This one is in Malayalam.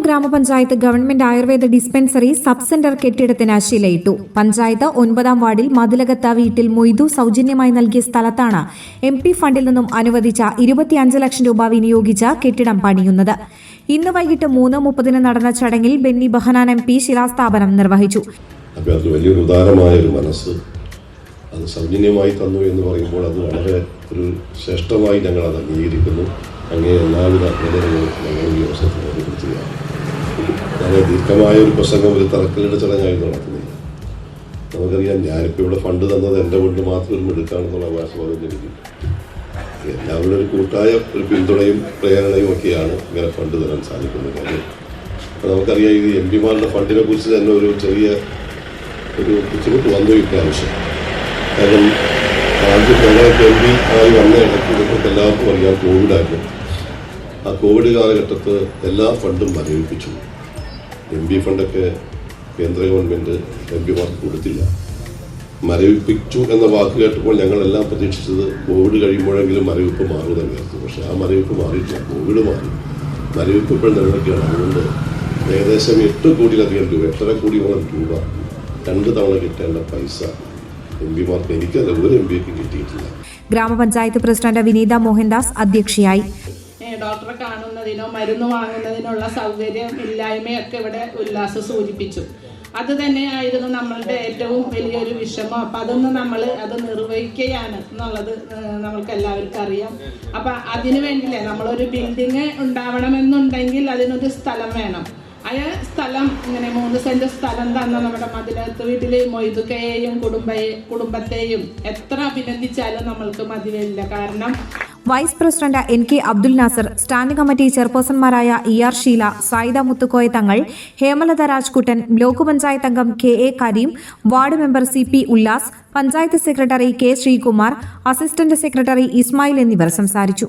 ഗ്രാമപഞ്ചായത്ത് government Ayurveda dispensary sub centre കെട്ടിടത്തിന് ശിലയിട്ടു പഞ്ചായത്ത് ഒൻപതാം വാർഡിൽ മതിലകത്ത വീട്ടിൽ മൊയ്തു സൗജന്യമായി നൽകിയ സ്ഥലത്താണ് എം പി ഫണ്ടിൽ നിന്നും അനുവദിച്ച ഇരുപത്തിയഞ്ച് ലക്ഷം രൂപ വിനിയോഗിച്ച കെട്ടിടം പണിയുന്നത്. ഇന്ന് വൈകിട്ട് മൂന്ന് മുപ്പതിന് നടന്ന ചടങ്ങിൽ ബെന്നി ബഹനാൻ എം പി ശിലാസ്ഥാപനം നിർവഹിച്ചു. ഒരു മനസ്സ്. അത് സൗജന്യമായി തന്നു എന്ന് പറയുമ്പോൾ അത് വളരെ ഒരു ശ്രേഷ്ഠമായി ഞങ്ങൾ അത് അംഗീകരിക്കുന്നു. അങ്ങേ എല്ലാവിധ അഭിനന്ദനങ്ങളും ഞങ്ങൾ ഈ അവസരത്തിൽ ഓർമ്മിപ്പിക്കുകയാണ് വളരെ ദീർഘമായ ഒരു പ്രസംഗം ഒരു തറക്കല്ലിട ചടങ്ങായി നടത്തുന്നില്ല നമുക്കറിയാം ഞാനിപ്പോൾ ഇവിടെ ഫണ്ട് തന്നത് എന്റെ കൊണ്ട് മാത്രം ഒരു മിടുക്കാണെന്നുള്ള അവകാശവാദം ലഭിക്കും. എല്ലാവരും ഒരു കൂട്ടായ ഒരു പിന്തുണയും പ്രേരണയും ഒക്കെയാണ് ഇങ്ങനെ ഫണ്ട് തരാൻ സാധിക്കുന്നത്. കാര്യം നമുക്കറിയാം ഇത് എം പിമാരുടെ ഫണ്ടിനെ കുറിച്ച് തന്നെ ഒരു ചെറിയ ഒരു ബുദ്ധിമുട്ട് വന്നു ഇപ്രാവശ്യം കാരണം ആദ്യം വളരെ പി ആയി വന്ന ഇടയ്ക്ക് നിങ്ങൾക്ക് എല്ലാവർക്കും അറിയാം. കോവിഡായിരുന്നു ആ കോവിഡ് കാലഘട്ടത്ത് എല്ലാ ഫണ്ടും മരവിപ്പിച്ചു. എം പി ഫണ്ടൊക്കെ കേന്ദ്ര ഗവൺമെന്റ് എം പിമാർക്ക് കൊടുത്തില്ല. മരവിപ്പിച്ചു എന്ന വാക്ക് കേട്ടപ്പോൾ ഞങ്ങളെല്ലാം പ്രതീക്ഷിച്ചത് കോവിഡ് കഴിയുമ്പോഴെങ്കിലും മരവിപ്പ് മാറുമെന്ന് തന്നെയായിരുന്നു പക്ഷേ ആ മരവിപ്പ് മാറിയിട്ടില്ല. കോവിഡ് മാറി. മരവിപ്പ് ഇപ്പോൾ നിലനിൽക്കുകയാണ്. അതുകൊണ്ട് ഏകദേശം എട്ട് കോടിയിലധികം രൂപ എട്ടര കോടിയോളം രൂപ രണ്ട് തവണ കിട്ടേണ്ട പൈസ എം പിമാർക്ക് എനിക്കല്ല ഒരു എം പിക്ക് കിട്ടിയിട്ടില്ല. ഗ്രാമപഞ്ചായത്ത് പ്രസിഡന്റ് വിനീത മോഹൻദാസ് അധ്യക്ഷയായി. ഡോക്ടറെ കാണുന്നതിനോ മരുന്ന് വാങ്ങുന്നതിനുള്ള സൗകര്യം ഇല്ലായ്മയൊക്കെ ഇവിടെ ഉല്ലാസം സൂചിപ്പിച്ചു. അത് തന്നെയായിരുന്നു നമ്മളുടെ ഏറ്റവും വലിയൊരു വിഷമം. അപ്പം അതൊന്ന് നമ്മൾ അത് നിർവഹിക്കുകയാണ് എന്നുള്ളത് നമുക്ക് നമ്മൾക്ക് എല്ലാവർക്കും അറിയാം. അപ്പം അതിനു വേണ്ടിയില്ലേ നമ്മളൊരു ബിൽഡിങ് ഉണ്ടാവണമെന്നുണ്ടെങ്കിൽ അതിനൊരു സ്ഥലം വേണം. ആ സ്ഥലം ഇങ്ങനെ മൂന്ന് സെന്റ് സ്ഥലം തന്ന നമ്മുടെ മതിലകത്ത് വീട്ടിലെ മൊയ്തുക്കയെയും കുടുംബയെ കുടുംബത്തെയും എത്ര അഭിനന്ദിച്ചാലും നമ്മൾക്ക് മതിവരില്ല കാരണം vice president N K Abdul Nasser standing committee ചെയർപേഴ്സൺമാരായ E R Sheela Sayida Muthukoya Thangal Hemalatha Rajkuttan block panchayat അംഗം K A Kareem ward member C P Ullas panchayat secretary K Sreekumar assistant secretary Ismail എന്നിവർ സംസാരിച്ചു.